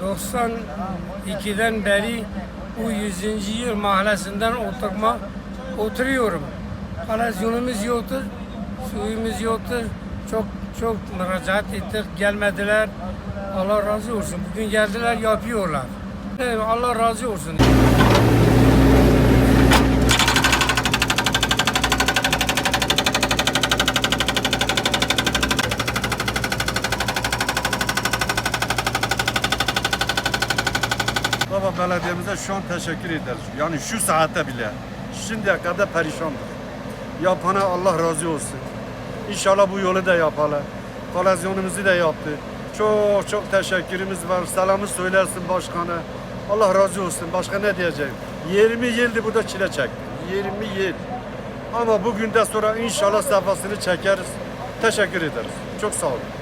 1992'den beri bu 100. yıl mahallesinden oturma oturuyorum. Kalasyonumuz yoktur, suyumuz yoktur. Çok çok müracaat ettik, gelmediler. Allah razı olsun. Bugün geldiler, yapıyorlar. Allah razı olsun. Baba belediyemize şu an teşekkür ederiz. Yani şu saatte bile. Şimdiye kadar perişandır. Yapana Allah razı olsun. İnşallah bu yolu da yapalım. Kolasyonumuzu da yaptı. Çok çok teşekkürümüz var. Selamı söylersin başkana. Allah razı olsun. Başka ne diyeceğim? 20 yıldır burada çile çekti. 20 yıl. Ama bugünden sonra inşallah sefasını çekeriz. Teşekkür ederiz. Çok sağ olun.